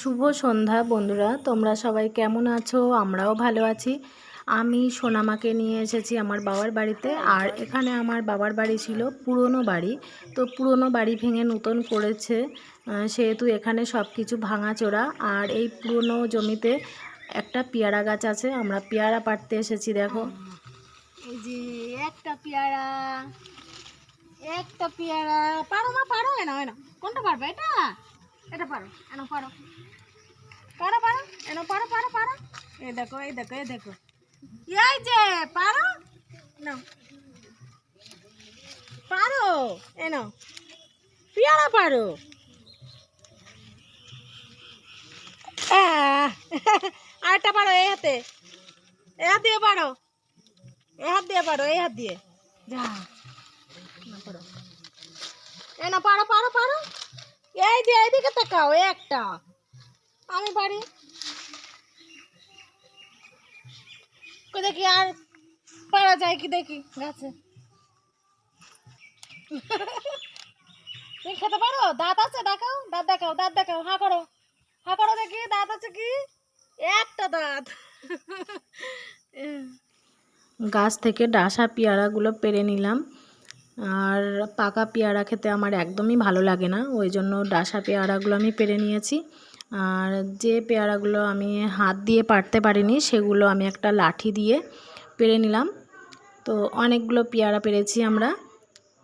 শুভ সন্ধ্যা বন্ধুরা, তোমরা সবাই কেমন আছো? আমরাও ভালো আছি। আমি সোনামাকে নিয়ে এসেছি আমার বাবার বাড়িতে, আর এখানে আমার বাবার বাড়ি ছিল পুরনো বাড়ি। তো পুরনো বাড়ি ভেঙে নতুন করেছে সেহেতু এখানে সব কিছু ভাঙাচোরা। আর এই পুরনো জমিতে একটা পেয়ারা গাছ আছে, আমরা পেয়ারা পাড়তে এসেছি, দেখো। একটা পেয়ারা একটা পেয়ারা। পারো মা, পারো এনা এনা কোনটা পারবে, এটা? পারো, এনা পারো। পারো পারো, এনা পারো পারো পারো। এই দেখো এই দেখো এই দেখো। এই যে, পারো? পারো, এনো। পারো। আরেকটা পারো, এই হাতে। এই হাত দিয়ে পারো। এই হাত দিয়ে পারো, এই হাত দিয়ে। যা। না পারো এ না পারো পারো পারো। এই যে এইদিকে তাকাও একটা। আমি পারি। দেখি আর পারা যায় কি দেখি গাছে। তুমি খেতে পারো? দাঁত আছে, দেখাও, দাঁত দেখাও দাঁত দেখাও, হা করো। হা করো দেখি, দাঁত আছে কি? একটা দাঁত। গাছ থেকে ডাসা পেয়ারাগুলো পেরে নিলাম। আর পাকা পেয়ারা খেতে আমার একদমই ভালো লাগে না, ওই জন্য ডাসা পেয়ারাগুলো আমি পেরে নিয়েছি। আর যে পেয়ারাগুলো আমি হাত দিয়ে পারতে পারিনি, সেগুলো আমি একটা লাঠি দিয়ে পেরে নিলাম। তো অনেকগুলো পেয়ারা পেরেছি আমরা।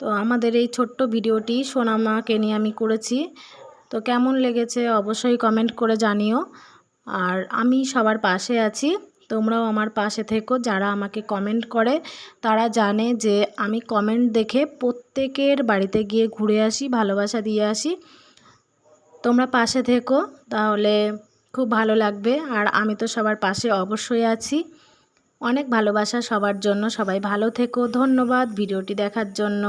তো আমাদের এই ছোট্ট ভিডিওটি সোনামাকে নিয়ে আমি করেছি। তো কেমন লেগেছে অবশ্যই কমেন্ট করে জানিও। আর আমি সবার পাশে আছি। তোমরাও আমার পাশে থেকো, যারা আমাকে কমেন্ট করে, তারা জানে যে আমি কমেন্ট দেখে প্রত্যেকের বাড়িতে গিয়ে ঘুরে আসি, ভালোবাসা দিয়ে আসি। তোমরা পাশে থেকো, তাহলে খুব ভালো লাগবে, আর আমি তো সবার পাশে অবশ্যই আছি। অনেক ভালোবাসা সবার জন্য, সবাই ভালো থেকো, ধন্যবাদ ভিডিওটি দেখার জন্য।